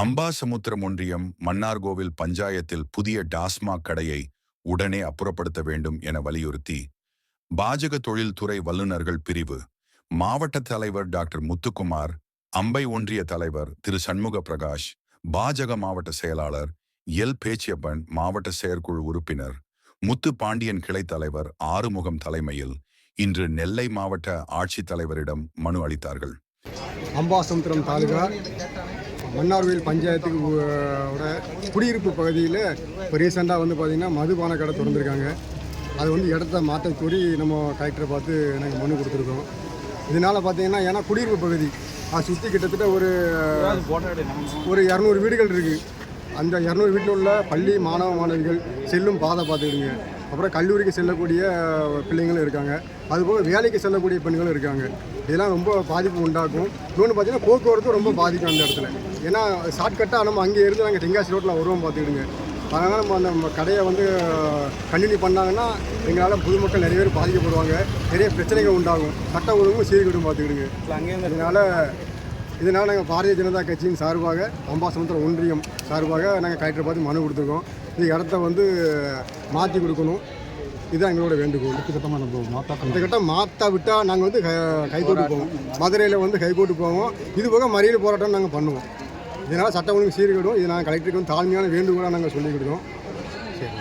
அம்பாசமுத்திரம் ஒன்றியம் மன்னார்கோவில் பஞ்சாயத்தில் புதிய டாஸ்மாக் கடையை உடனே அப்புறப்படுத்த வேண்டும் என வலியுறுத்தி பாஜக தொழில்துறை வல்லுநர்கள் பிரிவு மாவட்ட தலைவர் டாக்டர் முத்துக்குமார் அம்பை ஒன்றிய தலைவர் திரு சண்முக பிரகாஷ் பாஜக மாவட்ட செயலாளர் எல். பேச்சியப்பன் மாவட்ட செயற்குழு உறுப்பினர் முத்து பாண்டியன் கிளை தலைவர் ஆறுமுகம் தலைமையில் இன்று நெல்லை மாவட்ட ஆட்சித்தலைவரிடம் மனு அளித்தார்கள். அம்பாசமுத்திரம் தாலுகா மன்னார்வேல் பஞ்சாயத்துக்கு ஓட குடியிருப்பு பகுதியில் இப்போ ரீசெண்டாக வந்து பார்த்திங்கன்னா மதுபான கடை திறந்துருக்காங்க. அது வந்து இடத்த மாற்ற கூறி நம்ம கலெக்டரை பார்த்து நாங்கள் மனு கொடுத்துருக்கோம். இதனால் பார்த்தீங்கன்னா ஏன்னா குடியிருப்பு பகுதி அதை சுற்றி கிட்டத்தட்ட ஒரு ஒரு இரநூறு வீடுகள் இருக்குது அந்த இரநூறு வீட்டில் உள்ள பள்ளி மாணவ மாணவிகள் செல்லும் பாதை பார்த்துக்கிடுங்க. அப்புறம் கல்லூரிக்கு செல்லக்கூடிய பிள்ளைங்களும் இருக்காங்க. அதுபோக வேலைக்கு செல்லக்கூடிய பெண்களும் இருக்காங்க. இதெல்லாம் ரொம்ப பாதிப்பு உண்டாக்கும். இன்னொன்று பார்த்தீங்கன்னா போக்குவரத்து ரொம்ப பாதிக்கும் அந்த இடத்துல. ஏன்னா ஷார்ட்கட்டாக நம்ம அங்கே இருந்து நாங்கள் தென்காசி ரோட்டில் வருவோம் பார்த்துக்கிடுங்க அதனால் நம்ம அந்த கடையை வந்து கண்டினியூ பண்ணாங்கன்னா எங்களால் பொதுமக்கள் நிறைய பேர் பாதிக்கப்படுவாங்க. நிறைய பிரச்சனைகள் உண்டாகும். சட்ட ஒழுங்கும் சீர்கிடும் பார்த்துக்கிடுங்க இதனால் இதனால் நாங்கள் பாரதிய ஜனதா கட்சியின் சார்பாக அம்பாசமுத்திர ஒன்றியம் சார்பாக நாங்கள் கலெக்டரை பார்த்து மனு கொடுத்துருக்கோம். இந்த இடத்த வந்து மாற்றி கொடுக்கணும். இதுதான் எங்களோட வேண்டுகோள். கட்டமாக நம்ம மாற்றா அந்த கிட்ட மாற்றா விட்டால் நாங்கள் வந்து கைகோட்டு போவோம். மதுரையில் வந்து கைகோட்டு போவோம். இது போக மறியல் போராட்டம் நாங்கள் பண்ணுவோம். இதனால் சட்டம் ஒழுங்கு சீர்கிடும் இது நாங்கள் கலெக்டருக்கு வந்து தாழ்மையான வேண்டுகோளாக நாங்கள் சொல்லிக்கிடுவோம் சரி.